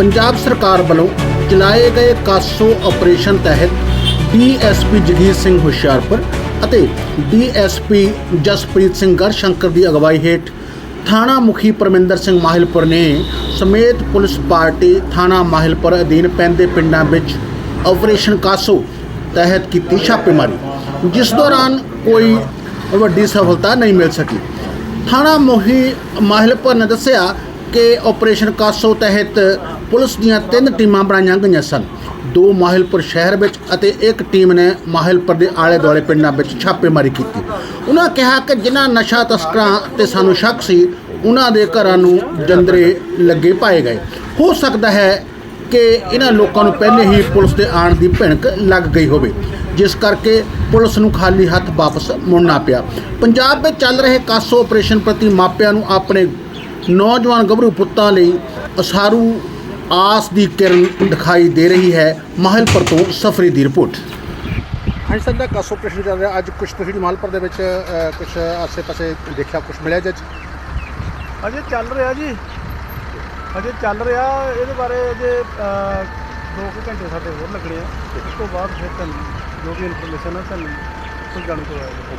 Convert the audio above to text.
ਪੰਜਾਬ ਸਰਕਾਰ ਵੱਲੋਂ ਚਲਾਏ ਗਏ ਕਾਸੋ ਆਪਰੇਸ਼ਨ ਤਹਿਤ ਡੀਐਸਪੀ ਜਗੀਰ ਸਿੰਘ ਹੁਸ਼ਿਆਰਪੁਰ ਅਤੇ ਡੀਐਸਪੀ ਜਸਪ੍ਰੀਤ ਸਿੰਘ ਗਰਸ਼ੰਕਰ ਦੀ ਅਗਵਾਈ ਹੇਠ ਥਾਣਾ ਮੁਖੀ ਪਰਮਿੰਦਰ ਸਿੰਘ ਮਾਹਿਲਪੁਰ ਨੇ ਸਮੇਤ ਪੁਲਿਸ ਪਾਰਟੀ ਥਾਣਾ ਮਾਹਿਲਪੁਰ ਅਧੀਨ ਪੈਂਦੇ ਪਿੰਡਾਂ ਵਿੱਚ ਆਪਰੇਸ਼ਨ ਕਾਸੋ ਤਹਿਤ ਕੀਤੀ ਛਾਪੇਮਾਰੀ, ਜਿਸ ਦੌਰਾਨ ਕੋਈ ਵੱਡੀ ਸਫਲਤਾ ਨਹੀਂ ਮਿਲ ਸਕੀ। ਥਾਣਾ ਮੁਖੀ ਮਾਹਿਲਪੁਰ ਨੇ ਦੱਸਿਆ ਕਿ ਆਪਰੇਸ਼ਨ ਕਾਸੋ ਤਹਿਤ ਪੁਲਿਸ ਦੀਆਂ ਤਿੰਨ ਟੀਮਾਂ ਬਣਾਈਆਂ ਗਈਆਂ ਸਨ। ਦੋ ਮਾਹਿਲਪੁਰ ਸ਼ਹਿਰ ਵਿੱਚ ਅਤੇ ਇੱਕ ਟੀਮ ਨੇ ਮਾਹਿਲਪੁਰ ਦੇ ਆਲੇ ਦੁਆਲੇ ਪਿੰਡਾਂ ਵਿੱਚ ਛਾਪੇਮਾਰੀ ਕੀਤੀ। ਉਹਨਾਂ ਕਿਹਾ ਕਿ ਜਿਨ੍ਹਾਂ ਨਸ਼ਾ ਤਸਕਰਾਂ ਤੇ ਸਾਨੂੰ ਸ਼ੱਕ ਸੀ, ਉਹਨਾਂ ਦੇ ਘਰਾਂ ਨੂੰ ਜੰਦਰੇ ਲੱਗੇ ਪਾਏ ਗਏ। ਹੋ ਸਕਦਾ ਹੈ ਕਿ ਇਹਨਾਂ ਲੋਕਾਂ ਨੂੰ ਪਹਿਲੇ ਹੀ ਪੁਲਿਸ ਦੇ ਆਉਣ ਦੀ ਭਿਣਕ ਲੱਗ ਗਈ ਹੋਵੇ, ਜਿਸ ਕਰਕੇ ਪੁਲਿਸ ਨੂੰ ਖਾਲੀ ਹੱਥ ਵਾਪਸ ਮੁੜਨਾ ਪਿਆ। ਪੰਜਾਬ ਵਿੱਚ ਚੱਲ ਰਹੇ ਕਾਸੋ ਆਪਰੇਸ਼ਨ ਪ੍ਰਤੀ ਮਾਪਿਆਂ ਨੂੰ ਆਪਣੇ ਨੌਜਵਾਨ ਗੱਭਰੂ ਪੁੱਤਾਂ ਲਈ ਅਸਾਰੂ ਆਸ ਦੀ ਕਿਰਨ ਦਿਖਾਈ ਦੇ ਰਹੀ ਹੈ। ਮਾਹਿਲਪੁਰ ਤੋਂ ਸਫਰੀ ਦੀ ਰਿਪੋਰਟ। ਹਾਂਜੀ ਸਰ ਦਾ ਕਾਸੋ ਆਪਰੇਸ਼ਨ ਚੱਲ ਰਿਹਾ। ਅੱਜ ਕੁਝ ਤੁਸੀਂ ਮਾਹਲਪੁਰ ਦੇ ਵਿੱਚ ਕੁਝ ਆਸੇ-ਪਾਸੇ ਦੇਖਿਆ ਕੁਝ ਮਿਲਿਆ ਜੱਜ ਅਜੇ? ਚੱਲ ਰਿਹਾ ਜੀ। ਅਜੇ ਚੱਲ ਰਿਹਾ। ਇਹਦੇ ਬਾਰੇ ਅਜੇ 2 ਘੰਟੇ ਸਾਡੇ ਹੋਰ ਲੱਗਣੇ ਆ। ਉਸ ਤੋਂ ਬਾਅਦ ਫਿਰ ਤੁਹਾਨੂੰ ਜੋ ਵੀ ਇਨਫੋਰਮੇਸ਼ਨ ਹੈ ਤੁਹਾਨੂੰ ਕੋਈ ਜਾਣੂ ਜਾਏਗਾ